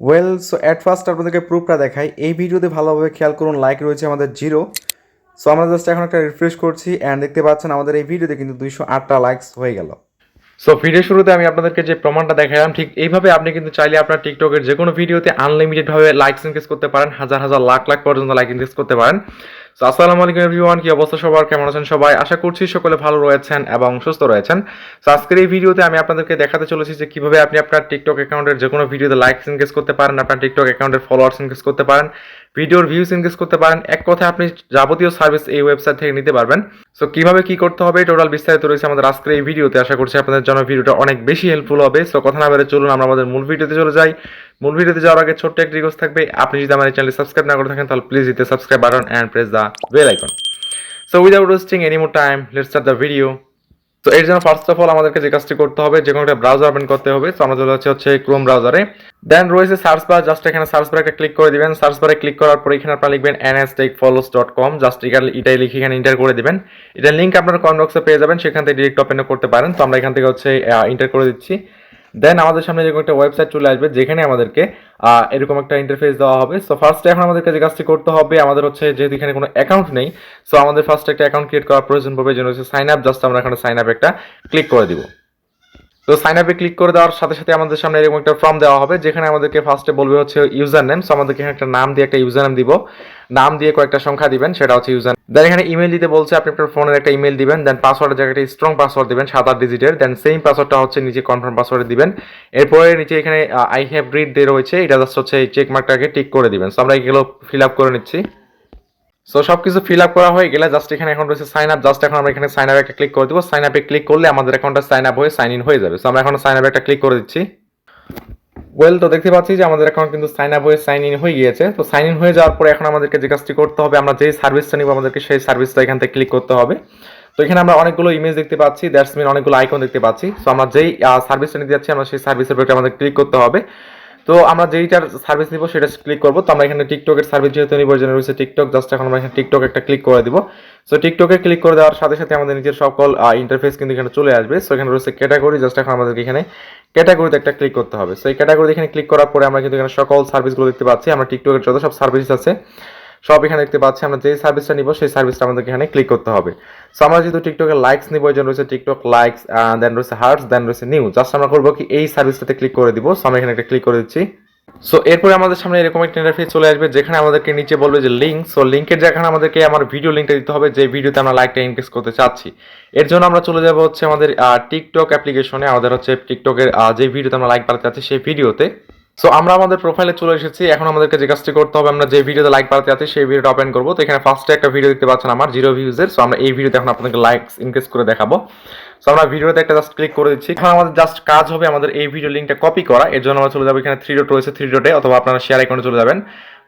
Well so at first আপনাদেরকে প্রুফটা দেখাই। এই ভিডিওতে ভালোভাবে খেয়াল করুন লাইক রয়েছে আমাদের জিরো সো আমরা জাস্ট এখন একটা রিফ্রেশ করছি অ্যান্ড দেখতে পাচ্ছেন আমাদের এই ভিডিওতে কিন্তু দুইশো আটটা লাইকস হয়ে গেল। সো ভিডিও শুরুতে আমি আপনাদেরকে যে প্রমাণটা দেখালাম ঠিক এইভাবে আপনি কিন্তু চাইলে আপনার টিকটকের যে কোনো ভিডিওতে আনলিমিটেডভাবে লাইকস ইনক্রিজ করতে পারেন, হাজার হাজার লাখ লাখ পর্যন্ত লাইক ইনক্রিজ করতে পারেন। সো আসসালামু আলাইকুম এভরিওয়ান কি অবস্থা সবার? কেমন আছেন সবাই? আশা করছি সকলে ভালো রয়েছেন এবং সুস্থ রয়েছেন। সো আজকের এই ভিডিওতে আমি আপনাদেরকে দেখাতে চলেছি যে কীভাবে আপনি আপনার টিকটক অ্যাকাউন্টের যে কোনো ভিডিওতে লাইকস ইনক্রিজ করতে পারেন, আপনার টিকটক অ্যাকাউন্টের ফলোয়ার্স ইনক্রিজ করতে পারেন। ভিডিওর ভিউজ ইনক্রিজ করতে পারেন। এক কথায় আপনি যাবতীয় সার্ভিস এই ওয়েবসাইট থেকে নিতে পারবেন। সো কীভাবে কি করতে হবে টোটাল বিস্তারিত রয়েছে আমাদের আজকের এই ভিডিওতে। আশা করছি আপনাদের জন্য ভিডিওটা অনেক বেশি হেল্পফুল হবে। সো কথা না বেড়ে চলুন, আমরা আমাদের মূল ভিডিওতে চলে যাই। মূল ভিডিওতে যাওয়ার আগে ছোট্ট একটা রিকোয়েস্ট থাকবে। আপনি যদি আমার চ্যানেল সাবস্ক্রাইব না করে থাকেন, তাহলে please hit subscribe button and press the bell icon so without wasting any more time let's start the video তো এর জন্য ফার্স্ট অফ অল আমাদেরকে যে কাজটি করতে হবে, যে কোনো একটা ব্রাউজার ওপেন করতে হবে। তো আমরা চলে হচ্ছে ক্রোম ব্রাউজারে দেন রয়েছে সার্চ বার জাস্ট এখানে সার্চ বারে একটা ক্লিক করে দিবেন। সার্চ বারে ক্লিক করার পর এখানে আপনারা লিখবেন NS tech follows dot com just এটাই লিখে এখানে ইন্টার করে দিবেন। এটার লিঙ্ক আপনার বক্সে পেয়ে যাবেন, সেখান থেকে ডিরেক্ট ওপেন করতে পারেন। তো আমরা এখান থেকে হচ্ছে ইন্টার করে দিচ্ছি। দেন আমাদের সামনে যেরকম একটা ওয়েবসাইট চলে আসবে, যেখানে আমাদেরকে এরকম একটা ইন্টারফেস দেওয়া হবে। সো ফার্স্টে এখন আমাদেরকে যে কাজটি করতে হবে, আমাদের হচ্ছে যেহেতু এখানে কোনো অ্যাকাউন্ট নেই সো আমাদের ফার্স্ট একটা অ্যাকাউন্ট ক্রিয়েট করার প্রয়োজন পড়বে যেন হচ্ছে সাইন আপ জাস্ট আমরা এখানে সাইন আপ একটা ক্লিক করে দিব। তো সাইন আপে ক্লিক করে দেওয়ার সাথে সাথে আমাদের সামনে এরকম একটা ফর্ম দেওয়া হবে, যেখানে আমাদেরকে ফার্স্টে বলবে হচ্ছে ইউজার নেম সো আমাদেরকে এখানে একটা নাম দিয়ে একটা ইউজার নেম দিব। নাম দিয়ে কয়েকটা সংখ্যা দিবেন, সেটা হচ্ছে ইউজার দেন এখানে ইমেল দিতে বলছে, আপনি আপনার ফোনের একটা ইমেল দিবেন দেন পাসওয়ার্ডের জায়গাটা স্ট্রং পাসওয়ার্ড দিবেন, সাত আট ডিজিটের দেন সেম পাসওয়ার্ডটা হচ্ছে নিচে কনফার্ম পাসওয়ার্ড দিবেন। এরপরে নিচে এখানে আই হ্যাভ রিড দিয়ে রয়েছে, এটা জাস্ট হচ্ছে চেক মার্কটাকে টিক করে দিবেন। সো আমরা এগুলো ফিল আপ করে নিচ্ছি। সো সব কিছু ফিল আপ করা হয়ে গেলে জাস্ট এখানে এখন রয়েছে সাইন আপ জাস্ট এখন আমরা এখানে সাইন আপ একটা ক্লিক করে দেবো। সাইন আপে ক্লিক করলে আমাদের অ্যাকাউন্টটা সাইন আপ হয়ে সাইন ইন হয়ে যাবে। সো আমরা এখন সাইন আপ একটা ক্লিক করে দিচ্ছি। ওয়েল তো দেখতে পাচ্ছি যে আমাদের অ্যাকাউন্ট কিন্তু সাইন আপ হয়ে সাইন ইন হয়ে গিয়েছে। তো সাইন ইন হয়ে যাওয়ার পরে এখন আমাদেরকে যে কাজটি করতে হবে, আমরা যেই সার্ভিসটা নিব, আমাদেরকে সেই সার্ভিসটা এখান থেকে ক্লিক করতে হবে। তো এখানে আমরা অনেকগুলো ইমেজ দেখতে পাচ্ছি দ্যাটস মিন অনেকগুলো আইকন দেখতে পাচ্ছি। সো আমরা যেই সার্ভিসটা নিতে যাচ্ছি, আমরা সেই সার্ভিসের উপরে আমাদের ক্লিক করতে হবে। তো আমরা যেইটার সার্ভিস নিব সেটা ক্লিক করব। তো আমরা এখানে টিকটকের সার্ভিস যেহেতু নিব জন্য রয়েছে টিকটক জাস্ট এখন আমরা এখানে টিকটক একটা ক্লিক করে দিব। সো টিকটকে ক্লিক করে দেওয়ার সাথে সাথে আমাদের নিজের সকল ইন্টারফেস কিন্তু এখানে চলে আসবে। সো এখানে রয়েছে ক্যাটাগরি জাস্ট এখন আমাদেরকে এখানে ক্যাটাগরিতে একটা ক্লিক করতে হবে। সো এই ক্যাটাগরি এখানে ক্লিক করার পরে আমরা কিন্তু এখানে সকল সার্ভিসগুলো দেখতে পাচ্ছি। আমরা টিকটকের যত সব সার্ভিস আছে সব এখানে দেখতে পাচ্ছি, আমরা যে সার্ভিসটা নিব সেই সার্ভিসটা আমাদেরকে এখানে ক্লিক করতে হবে। সো আমরা যেহেতু টিকটকের লাইকস নিব, এই জন্য রয়েছে টিকটক লাইকস দেন রয়েছে হার্টস দেন রয়েছে নিউ জাস্ট আমরা করব কি, এই সার্ভিসটাতে ক্লিক করে দিব। সো আমরা এখানে একটা ক্লিক করে দিচ্ছি। সো এরপরে আমাদের সামনে এরকম একটা ইন্টারফেস চলে আসবে, যেখানে আমাদেরকে নিচে বলবে যে লিঙ্ক সো লিঙ্কের যেখানে আমাদেরকে আমার ভিডিও লিঙ্কটা দিতে হবে, যে ভিডিওতে আমরা লাইকটা ইনক্রিজ করতে চাচ্ছি। এর জন্য আমরা চলে যাব হচ্ছে আমাদের টিকটক অ্যাপ্লিকেশনে আমাদের হচ্ছে টিকটকের যে ভিডিওতে আমরা লাইক পাঠাতে চাচ্ছি, সেই ভিডিওতে সো আমরা আমাদের প্রোফাইলে চলে এসেছি। এখন আমাদেরকে যে কাজটি করতে হবে, আমরা যে ভিডিওতে লাইক পাঠাতে আছি সেই ভিডিওটা ওপেন করব। তো এখানে ফার্স্টে একটা ভিডিও দেখতে পাচ্ছেন আমার জিরো ভিউজের সো আমরা এই ভিডিওতে এখন আপনাকে লাইক ইনক্রিজ করে দেখাবো। সো আমরা ভিডিওতে একটা জাস্ট ক্লিক করে দিচ্ছি। এখন আমাদের জাস্ট কাজ হবে আমাদের এই ভিডিও লিঙ্কটা কপি করা। এর জন্য আমরা চলে যাব এখানে থ্রি ডট রয়েছে থ্রি ডটে অথবা আপনারা শেয়ার আইকনে চলে যাবেন।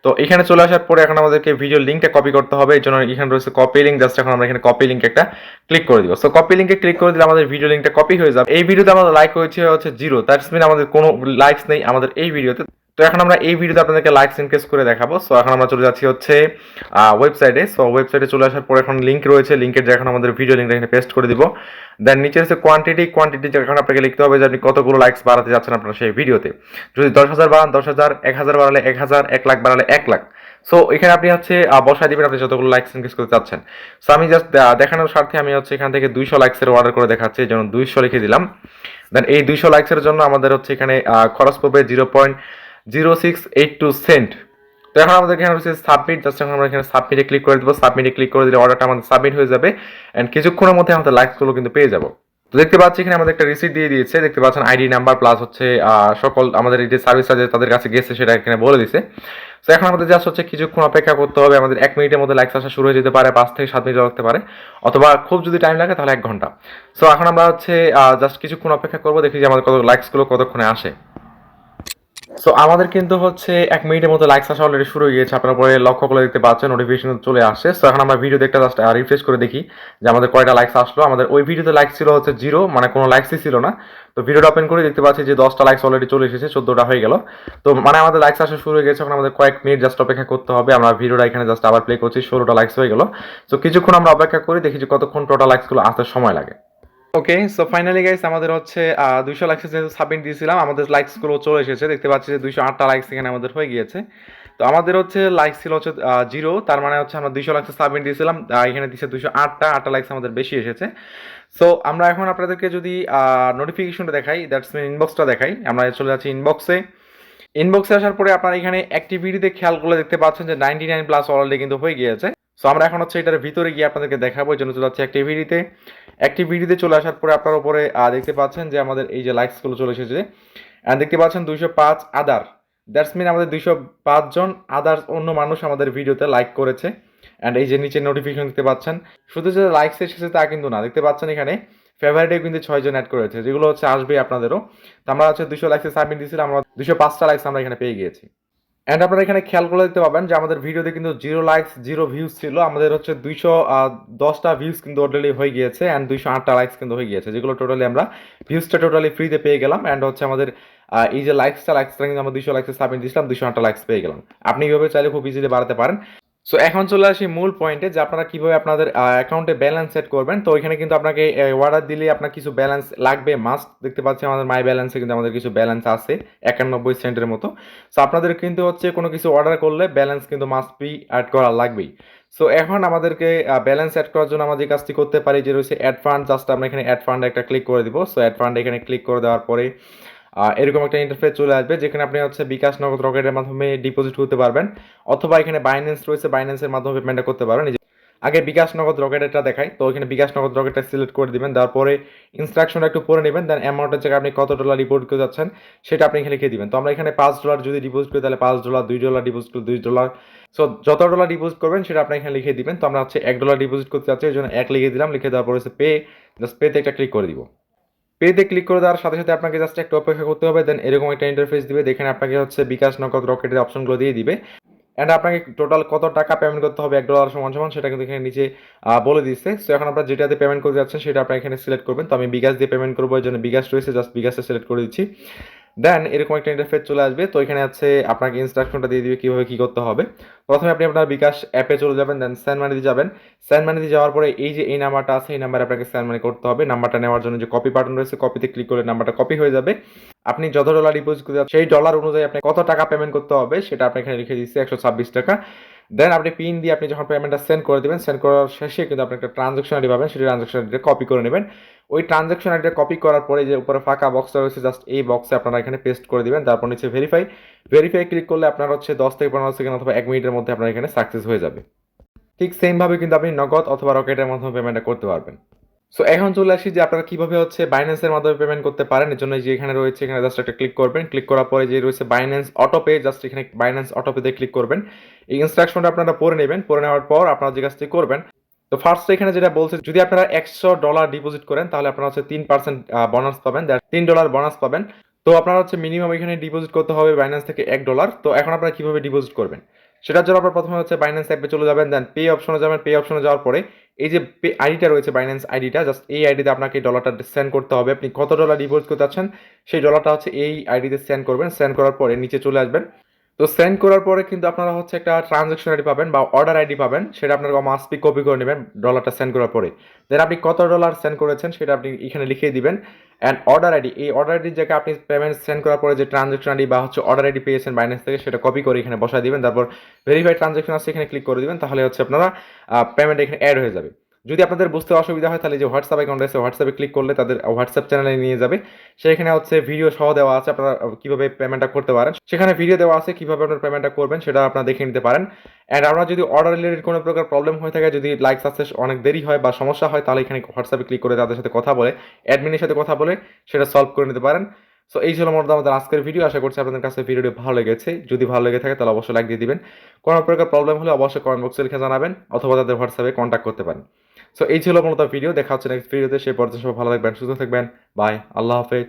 তো এখানে চলে আসার পরে এখন আমাদেরকে ভিডিও লিঙ্কটা কপি করতে হবে। এই জন্য এখানে রয়েছে কপি লিঙ্ক জাস্ট এখন আমরা এখানে কপি লিঙ্ক একটা ক্লিক করে দিব। সো কপি লিঙ্কে ক্লিক করে দিলে আমাদের ভিডিও লিঙ্কটা কপি হয়ে যাবে। এই ভিডিওতে আমাদের লাইক হয়েছে হচ্ছে জিরো দ্যাটস মিন আমাদের কোনো লাইকস নেই আমাদের এই ভিডিওতে তো এখন আমরা এই ভিডিওতে আপনাদেরকে লাইকস ইনক্রিজ করে দেখাবো। সো এখন আমরা চলে যাচ্ছি হচ্ছে ওয়েবসাইটে সো ওয়েবসাইটে চলে আসার পর এখন লিঙ্ক রয়েছে। লিঙ্কের যে এখন আমাদের ভিডিও লিঙ্কটা এখানে পেস্ট করে দিব। দেন নিচে হচ্ছে কোয়ান্টিটি কোয়ান্টিটি এখন আপনাকে লিখতে হবে যে আপনি কতগুলো লাইকস বাড়াতে যাচ্ছেন আপনার সেই ভিডিওতে যদি দশ হাজার বাড়ান, দশ হাজার, এক হাজার বাড়ালে এক হাজার, এক লাখ বাড়ালে এক লাখ। সো এখানে আপনি হচ্ছে বসায় দিবেন আপনি যতগুলো লাইকস ইনক্রিজ করতে চাচ্ছেন। সো আমি জাস্ট দেখানোর স্বার্থে আমি হচ্ছে এখান থেকে দুইশো লাইকসের অর্ডার করে দেখাচ্ছি। জন্য দুইশো লিখে দিলাম। দেন এই দুইশো লাইকসের জন্য আমাদের হচ্ছে এখানে খরচ পড়বে zero point zero six eight two cent. তো এখন আমাদের এখানে হচ্ছে সাবমিট জাস্ট এখন আমরা এখানে সাবমিটে ক্লিক করে দেবো। সাবমিটে ক্লিক করে দিলে অর্ডারটা আমাদের সাবমিট হয়ে যাবে। অ্যান্ড কিছুক্ষণের মধ্যে আমাদের লাইকসগুলো কিন্তু পেয়ে যাব। তো দেখতে পাচ্ছি এখানে আমাদের একটা রিসিট দিয়ে দিয়েছে। দেখতে পাচ্ছেন আইডি নাম্বার প্লাস হচ্ছে সকল আমাদের যে সার্ভিস আছে তাদের কাছে গেছে সেটা এখানে বলে দিছে। তো এখন আমাদের জাস্ট হচ্ছে কিছুক্ষণ অপেক্ষা করতে হবে। আমাদের এক মিনিটের মধ্যে লাইকস আসা শুরু হয়ে যেতে পারে, পাঁচ থেকে সাত মিনিট লাগতে পারে। অথবা খুব যদি টাইম লাগে তাহলে এক ঘণ্টা। সো এখন আমরা হচ্ছে জাস্ট কিছুক্ষণ অপেক্ষা করব। দেখি যে আমাদের কত লাইকসগুলো কতক্ষণে আসে। সো আমাদের কিন্তু হচ্ছে এক মিনিটের মতো লাইকস আসা অলরেডি শুরু হয়ে গিয়েছে। আপনার পরে লক্ষ্য করে দেখতে পাচ্ছেন নোটিফিকেশন চলে আসছে। সো এখন আমরা ভিডিও দেখতে জাস্ট রিফ্রেশ করে দেখি যে আমাদের কয়টা লাইকস আসলো। আমাদের ওই ভিডিওতে লাইক ছিল হচ্ছে জিরো মানে কোনো লাইকসই ছিল না। তো ভিডিওটা ওপেন করে দেখতে পাচ্ছি যে দশটা লাইকস অলরেডি চলে এসেছে, চোদ্দোটা হয়ে গেল। তো মানে আমাদের লাইকস আসা শুরু হয়ে গেছে, এখন আমাদের কয়েক মিনিট জাস্ট অপেক্ষা করতে হবে। আমরা ভিডিওটা এখানে জাস্ট আবার প্লে করছি, ষোলোটা লাইকস হয়ে গেল। তো কিছুক্ষণ আমরা অপেক্ষা করি, দেখি যে কতক্ষণ টোটাল লাইকসগুলো আসতে সময় লাগে। ওকে সো ফাইনালি গাইস আমাদের হচ্ছে দুইশো লাইকস যেহেতু সাবমিট দিয়েছিলাম, আমাদের লাইকসগুলো চলে এসেছে। দেখতে পাচ্ছি যে দুইশো আটটা লাইকস এখানে আমাদের হয়ে গিয়েছে। তো আমাদের হচ্ছে লাইক ছিল হচ্ছে জিরো তার মানে হচ্ছে আমরা দুইশো লাইকস সাবমিট দিয়েছিলাম এখানে দিচ্ছে দুইশো আটটা আটটা লাইকস আমাদের বেশি এসেছে। সো আমরা এখন আপনাদেরকে যদি নোটিফিকেশনটা দেখাই দ্যাটস মিন ইনবক্সটা দেখাই। আমরা চলে যাচ্ছি ইনবক্সে ইনবক্সে আসার পরে আপনারা এখানে অ্যাক্টিভিটিতে খেয়াল করলে দেখতে পাচ্ছেন যে নাইনটি নাইন প্লাস অলরেডি কিন্তু হয়ে গিয়েছে। সো আমরা এখন হচ্ছে এটার ভিতরে গিয়ে আপনাদেরকে দেখাবো, এই জন্য চলে যাচ্ছে অ্যাক্টিভিটিতে অ্যাক্টিভিটিতে চলে আসার পরে আপনার উপরে দেখতে পাচ্ছেন যে আমাদের এই যে লাইকসগুলো চলে এসেছে। অ্যান্ড দেখতে পাচ্ছেন দুইশো পাঁচ আদার দ্যাটস মিন আমাদের দুইশো পাঁচজন আদার্স অন্য মানুষ আমাদের ভিডিওতে লাইক করেছে। অ্যান্ড এই যে নিচে নোটিফিকেশন দেখতে পাচ্ছেন। শুধু যে লাইকস এসেছে তা কিন্তু না। দেখতে পাচ্ছেন এখানে ফেভারিটেও কিন্তু ছয়জন অ্যাড করেছে, যেগুলো হচ্ছে আসবে আপনাদেরও। তো আমরা হচ্ছে দুশো লাইকসে সাবমিট দিয়েছিলাম, আমরা দুশো পাঁচটা লাইকস আমরা এখানে পেয়ে গিয়েছি। অ্যান্ড আপনারা এখানে খেয়াল করে দেখতে পাবেন যে আমাদের ভিডিওতে কিন্তু জিরো লাইকস জিরো ভিউজ ছিল। আমাদের হচ্ছে দুইশো দশটা ভিউজ কিন্তু অলরেডি হয়ে গিয়েছে অ্যান্ড দুইশো আটটা লাইক্স কিন্তু হয়ে গিয়েছে, যেগুলো টোটালি আমরা ভিউজটা টোটালি ফ্রিতে পেয়ে গেলাম অ্যান্ড হচ্ছে আমাদের এই যে লাইকসটা লাইকসটা কিন্তু আমরা দুইশো লাইকসে সাবমিট দিয়েছিলাম, দুইশো আটটা লাইক্স পেয়ে গেলাম। আপনি এইভাবে চাইলে খুব ইজিলি বাড়াতে পারেন। সো এখন চলে আসি মূল পয়েন্টে যে আপনারা কীভাবে আপনাদের অ্যাকাউন্টে ব্যালেন্স সেট করবেন। তো এখানে কিন্তু আপনাকে অর্ডার দিলে আপনার কিছু ব্যালেন্স লাগবে মাস্ট দেখতে পাচ্ছি আমাদের মাই ব্যালেন্সে কিন্তু আমাদের কিছু ব্যালেন্স আছে, একানব্বই সেন্টের মতো। সো আপনাদের কিন্তু হচ্ছে কোনো কিছু অর্ডার করলে ব্যালেন্স কিন্তু মাস্ট বি অ্যাড করা লাগবেই। সো এখন আমাদেরকে ব্যালেন্স অ্যাড করার জন্য আমাদের কাজটি করতে পারি, যে রয়েছে অ্যাড ফান্ড জাস্ট আমরা এখানে অ্যাড ফান্ড একটা ক্লিক করে দিব। সো অ্যাড ফান্ড এখানে ক্লিক করে দেওয়ার পরে এরকম একটা ইন্টারফেস চলে আসবে যেখানে আপনি হচ্ছে বিকাশ নগদ রকেটের মাধ্যমে ডিপোজিট করতে পারবেন, অথবা এখানে বাইন্যান্স রয়েছে বাইন্যান্সের মাধ্যমে পেমেন্টটা করতে পারবেন আগে বিকাশ নগদ রকেটটা দেখাই, তো এখানে বিকাশ নগদ রকেটটা সিলেক্ট করে দিবেন তারপরে ইনস্ট্রাকশনটা একটু পড়ে নেবেন দেন অ্যামাউন্টের জায়গায় আপনি কত ডলার রিপোর্ট করে যাচ্ছেন সেটা আপনি এখানে লিখে দিবেন। তো আমরা এখানে পাঁচ ডলার যদি ডিপোজিট করি, তাহলে পাঁচ ডলার দুই ডলার ডিপোজিট করি দুই ডলার সো যত ডলার ডিপোজিট করবেন সেটা আপনি এখানে লিখে দিবেন। তো আমরা হচ্ছে এক ডলার ডিপোজিট করতে যাচ্ছি ওই জন্য এক লিখে দিলাম, লিখে দেওয়ার পরে পে জাস্ট পেতে একটা ক্লিক করে দিব। পেতে ক্লিক করে দেওয়ার সাথে সাথে আপনাকে জাস্ট একটু অপেক্ষা করতে হবে দেন এরকম একটা ইন্টারফেস দিবে, যেখানে আপনাকে হচ্ছে বিকাশ, নগদ রকেটের অপশনগুলো দিয়ে দিবে। অ্যান্ড আপনাকে টোটাল কত টাকা পেমেন্ট করতে হবে, এক ডলার সমান সমান, সেটা কিন্তু এখানে নিচে বলে দিচ্ছে সো এখন আপনারা যেটাতে পেমেন্ট করতে যাচ্ছেন, সেটা আপনারা এখানে সিলেক্ট করবেন। তো আমি বিকাশ দিয়ে পেমেন্ট করব এই জন্য বিকাশ রয়েছে জাস্ট বিকাশে সিলেক্ট করে দিচ্ছি। দেন এরকম একটা ইন্টারফেস চলে আসবে। তো এখানে আছে আপনাকে ইনস্ট্রাকশনটা দিয়ে দিবে কীভাবে কী করতে হবে। প্রথমে আপনি আপনার বিকাশ অ্যাপে চলে যাবেন দেন স্যান্ড মানিতে যাবেন। স্যান্ড মানিতে যাওয়ার পরে এই যে এই নাম্বারটা আছে, এই নাম্বারে আপনাকে স্যান্ড মানি করতে হবে। নাম্বারটা নেওয়ার জন্য যে কপি বাটন রয়েছে কপিতে ক্লিক করলে নাম্বারটা কপি হয়ে যাবে। আপনি যত ডলার ডিপোজিট করতে সেই ডলার অনুযায়ী আপনি কত টাকা পেমেন্ট করতে হবে, সেটা আপনি এখানে লিখে দিচ্ছি, একশো ছাব্বিশ টাকা। দেন আপনি পিন দিয়ে আপনি যখন পেমেন্টটা সেন্ড করে দেবেন সেন্ড করার শেষে কিন্তু আপনি একটা ট্রানজাকশন আইডি পাবেন সেই ট্রানজাকশন আইডিটা কপি করে নেবেন। ওই ট্রানজাকশন আইডিটা কপি করার পরে যে উপরে ফাঁকা বক্সটা রয়েছে জাস্ট এই বক্সে আপনারা এখানে পেস্ট করে দেবেন, তারপর নিচে ভেরিফাই ভেরিফাই ক্লিক করলে আপনার হচ্ছে দশ থেকে পনেরো সেকেন্ড অথবা এক মিনিটের মধ্যে আপনার এখানে সাকসেস হয়ে যাবে। ঠিক সেমভাবে কিন্তু আপনি নগদ অথবা রকেটের মাধ্যমে পেমেন্টটা করতে পারবেন। সো এখন চলে আসি যে আপনারা কীভাবে হচ্ছে বাইন্যান্সের মাধ্যমে পেমেন্ট করতে পারেন। এর জন্য যে এখানে রয়েছে, এখানে জাস্ট একটা ক্লিক করবেন। ক্লিক করার পরে যে রয়েছে বাইন্যান্স অটোপে জাস্ট এখানে বাইন্যান্স অটোপেতে ক্লিক করবেন। এই ইনস্ট্রাকশনটা আপনারা পড়ে নেবেন। পড়ে নেওয়ার পর আপনারা যে কাজটি করবেন, তো ফার্স্ট এখানে যেটা বলছে, যদি আপনারা একশো ডলার ডিপোজিট করেন, তাহলে আপনারা হচ্ছে তিন পার্সেন্ট বোনাস পাবেন। তিন ডলার বোনাস পাবেন। তো আপনারা হচ্ছে মিনিমাম এখানে ডিপোজিট করতে হবে বাইন্যান্স থেকে এক ডলার তো এখন আপনারা কীভাবে ডিপোজিট করবেন? সেটার জন্য আপনারা প্রথমে হচ্ছে বাইন্যান্স অ্যাপে চলে যাবেন দেন পে অপশনে যাবেন। পে অপশনে যাওয়ার পরে এই যে পে আইডিটা রয়েছে বাইন্যান্স আইডিটা জাস্ট এই আইডিতে আপনাকে ডলারটা সেন্ড করতে হবে। আপনি কত ডলার ডিপোজিট করতে চাচ্ছেন, সেই ডলারটা হচ্ছে এই আইডিতে সেন্ড করবেন। সেন্ড করার পরে নিচে চলে আসবেন। তো সেন্ড করার পরে কিন্তু আপনারা হচ্ছে একটা ট্রানজাকশন আইডি পাবেন বা অর্ডার আইডি পাবেন, সেটা আপনার মাস্ট বি কপি করে নেবেন ডলারটা সেন্ড করার পরে। দেন আপনি কত ডলার সেন্ড করেছেন, সেটা আপনি এখানে লিখিয়ে দিবেন। অ্যান্ড অর্ডার আইডি এই অর্ডার আইডির জায়গায় আপনি পেমেন্ট সেন্ড করার পরে যে ট্রানজাকশন আইডি বা হচ্ছে অর্ডার আইডি পেয়েছেন বাইন্যান্স থেকে, সেটা কপি করে এখানে বসায় দিবেন। তারপর ভেরিফাইড ট্রানজাকশন আছে, এখানে ক্লিক করে দিবেন। তাহলে হচ্ছে আপনারা পেমেন্ট এখানে অ্যাড হয়ে যাবে। যদি আপনাদের বুঝতে অসুবিধা হয়, তাহলে যে হোয়াটসঅ্যাপ অ্যাকাউন্ট আছে হোয়াটসঅ্যাপে ক্লিক করলে তাদের হোয়াটসঅ্যাপ চ্যানেলে নিয়ে যাবে। সেখানে হচ্ছে ভিডিও সহ দেওয়া আছে, আপনারা কীভাবে পেমেন্টটা করতে পারেন। সেখানে ভিডিও দেওয়া আছে, কীভাবে আপনার পেমেন্টটা করবেন, সেটা আপনারা দেখে নিতে পারেন। অ্যান্ড আমরা যদি অর্ডার রিলেটেড কোনো প্রকার প্রবলেম হয়ে থাকে, যদি লাইক সাকসেস অনেক দেরি হয় বা সমস্যা হয়, তাহলে এখানে হোয়াটসঅ্যাপে ক্লিক করে তাদের সাথে কথা বলে অ্যাডমিনের সাথে কথা বলে সেটা সলভ করে নিতে পারেন। সো এই ছিল মোটামুটি আমাদের আজকের ভিডিও আশা করছি আপনাদের কাছে ভিডিওটি ভালো লেগেছে। যদি ভালো লেগে থাকে, তাহলে অবশ্যই লাইক দিয়ে দিবেন। কোনো প্রকার প্রবলেম হলে অবশ্যই কমেন্ট বক্সে লিখে জানাবেন, অথবা তাদের হোয়াটসঅ্যাপে কন্ট্যাক্ট করতে পারেন। সো এই ছিল মূলত ভিডিও। দেখা হচ্ছে নেক্সট ভিডিওতে সেই পর্যন্ত সবাই ভালো থাকবেন, সুস্থ থাকবেন। বাই আল্লাহ হাফেজ।